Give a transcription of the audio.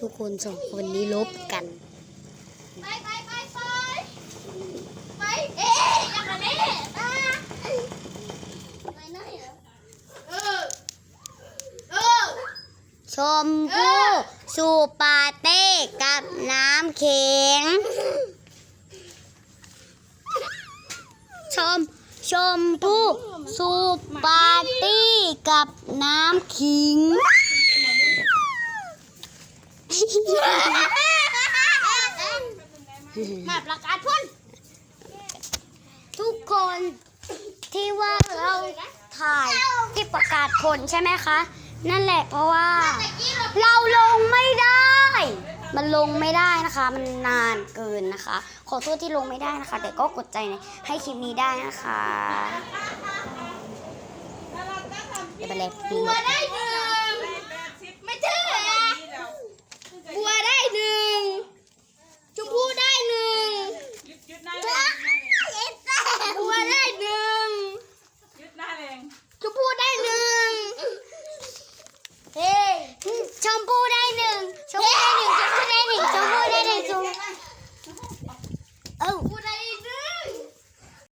ทุกคนสองคนนี้ลบกัน ไปไปไปไปไปเอ๊ะอย่างนั้นเอ๊ะตาไปไหนเหรอเออเออชมพู่สูปาเต้กับน้ำเข็งชมชมพู่สูปาร์ตี้กับน้ำขิง มาประกาศพ้นทุกคนที่ว่าเราถ่ายที่ประกาศผลใช่ไหมคะ นั่นแหละเพราะว่า เราลงไม่ได้ มันลงไม่ได้นะคะ มันนานเกินนะคะ ขอโทษที่ลงไม่ได้นะคะ แต่ก็กดใจให้คลิปนี้ได้นะคะเดี๋ยวไปเลย